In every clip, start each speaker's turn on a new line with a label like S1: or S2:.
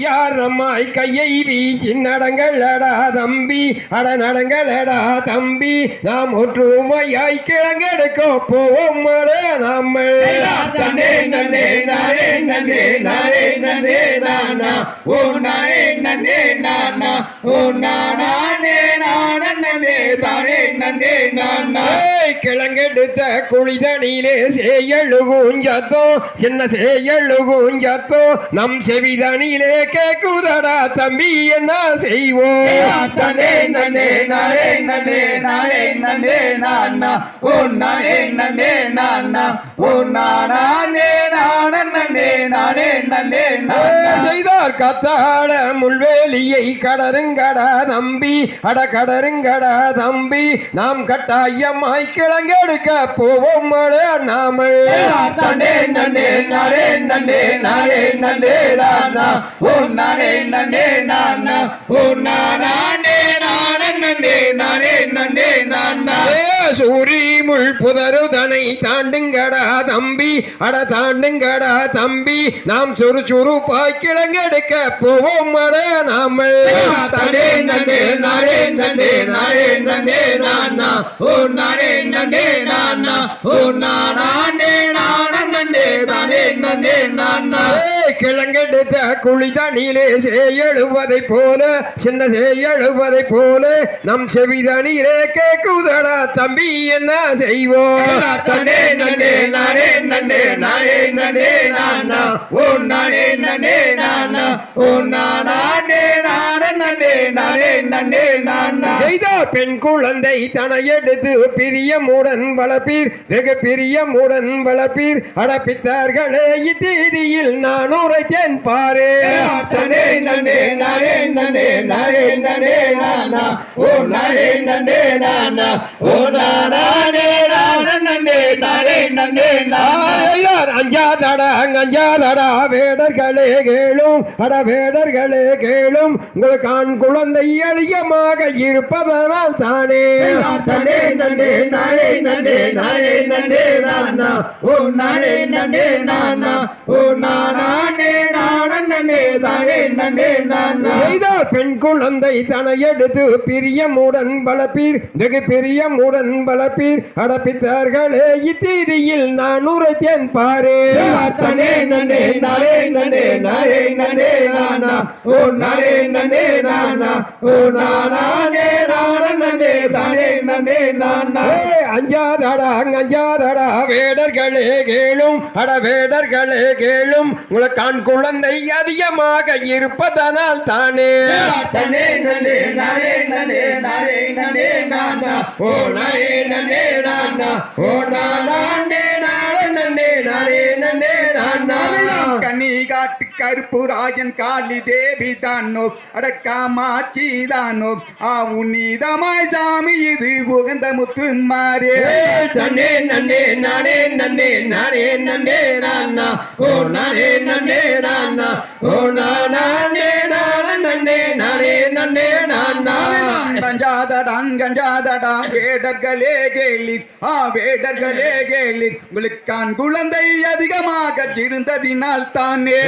S1: ஒய்யாரம்மாய் கையை வீசி நடங்களடா தம்பி. அட நடங்களடா தம்பி. நாம் ஒற்றுமையாய் கிழங்கெடுக்க போவோம் அட நம்ம
S2: நன்னே நானே நன்னே நானே நன்னே நானா. ஓ நானே நன்னே நானா. ஓ நானே நானே தானே நன்னே நானா.
S1: கிழங்கெடுத்த குழிதனிலே சேயழுகுஞ்சத்தோ சின்ன சேயழுகுஞ்சத்தோ நம் செவிதனிலே கேக்குதடா தம்பி என்ன செய்வோம்
S2: தனே நானே நன்னே நானே நன்னே நானா ஓ நானே நன்னே நானா ஓ நானே நானே நானே நானா
S1: செய்தார் கத்தாட முள்வேலியை கடருங்கடா தம்பி அட கடருங்கடா தம்பி நாம் கட்டாயமாய் கிழங்கெடுக்க போவோம் நாம
S2: நன்னே நன்னே நானே நன்னே நானே நன்னே நானா. ஓ நானே நன்னே நானா. ஓ நானே
S1: சூரி முள் புதருதனை தாண்டுங்கடா தம்பி. அட தாண்டுங்கடா தம்பி. நாம் சுறு சுறுப்பாய் கிழங்கெடுக்க போவோம் அட நாம
S2: தனே நன்னே நானே நன்னே நானே நன்னே நானா ஓ நானே நன்னே. நானா ஓ நானே. நானே தானே நன்னே நானா
S1: கிழங்கெடுத்த குழிதனிலே சேயழுவதைப் போல சின்ன சேயழுவதைப் போல நம் செவிதனிலே கேக்குதடா தம்பி என்ன செய்வோம்
S2: தனே நன்னே நானே நன்னே நானே நன்னே நானா ஓ நானே நன்னே. நானா ஓ நானே நானே நானே நானா
S1: பெண் குழந்தை தனை எடுத்து பிரியமுடன் வளர்ப்பீர் வெகு பிரியமுடன் வளர்ப்பீர் அடப்பித்தார்களே இத்தீதியில் நான் உரைத்தேன் பாரு.
S2: தனே நன்னே நானே நன்னே நானே நன்னே நானா ஓ நானே நன்னே நானா ஓ நானே நானே நன்னே தானே நன்னே நானா.
S1: அஞ்சாதடா அஞ்சாதடா வேடர்களே கேளும். அட வேடர்களே கேளும். உங்கள் கான் குழந்தை எளியமாக இருப்பதனால் தானே.
S2: தனே நண்டே நானே நண்டே நானே நண்டே நானா. ஓ நானே நண்டே நானா. ஓ நானே நன்னே
S1: செய்தார் பெண் குழந்தை தனை எடுத்து பிரியமுடன் வளர்ப்பீர் வெகு பிரியமுடன் வளர்ப்பீர். அடப்பித்தார்களே இத்தீதியில் நான் உரைத்தேன் பாரு.
S2: தனே நன்னே நானே நன்னே நானே நன்னே. நானா ஓ நானே நன்னே நானா ஓ நானே நானே நன்னே தானே நன்னே நானா
S1: ஏய், அஞ்சாதடா அஞ்சாதடா வேடர்களே கேளும் அட வேடர்களே கேளும் உங்களுக்கு கான் குழந்தை அதிகமாக இருப்பதனால் தானே
S2: தனே நன்னே நானே நன்னே நானே நன்னே நானா ஓ நானே நன்னே நானா ஓ நானே நானே நன்னே நானே நன்னே நானா
S3: கனி காட்டு கருப்பு ராஜன் காளி தேவி தானோ? அடக்காமாட்சி தானோ? ஆவு நீதமாய் சாமி இது உகந்த முத்து மாறே
S2: தன்னே நன்னே நானே நன்னே நானே நன்னே நானா? ஓ நானே நன்னே நானா? ஓ நானா
S3: கஞ்சாதடாங்கஞ்சாதடா வேடர்களே கேளிர். ஆ வேடர்களே கேளிர். உங்களுக்கான் குழந்தை அதிகமாக இருந்ததினால் தானே.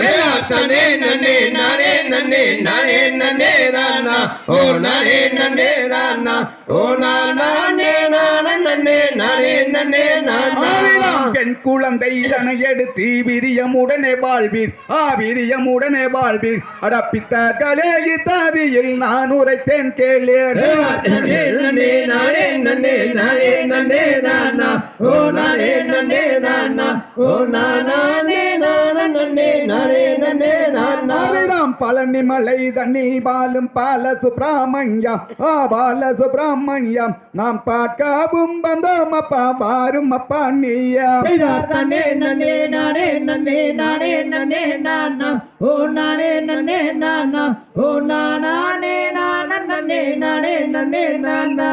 S2: தன்னே நன்னே நானே நன்னே நானே நன்னே நானா. ஓ நானே நன்னே நானா. ஓ நானே நானே நன்னே நானே நன்னே நானா.
S3: பெண் குழந்தை இதனை எடுத்து விரியமுடனே வாழ்வீர். ஆ விரியமுடனே வாழ்வீர். அடப்பித்தார்களே இத்தாதியில் நான் உரைத்தேன் கேளேன்
S2: நன்னே நன்னே நானே நானே. ஓ நானே நன்னே நானா. ஓ நானே நானே நானே நன்னே நானா
S3: ஆவிலாம் பழனி மலை தண்ணில் பாலும் பால சுப்பிரமணியம். ஆ பால சுப்பிரமணியம். நாம் பார்க்கவும் வந்தோம் அப்பா வாரும் அப்பா நீயா
S2: நன்னே நன்னே நானே நன்னே நானே நன்னே நானா ஓ நானே நன்னே நானா ஓ நானே நானே நன்னே நானே நன்னே நானா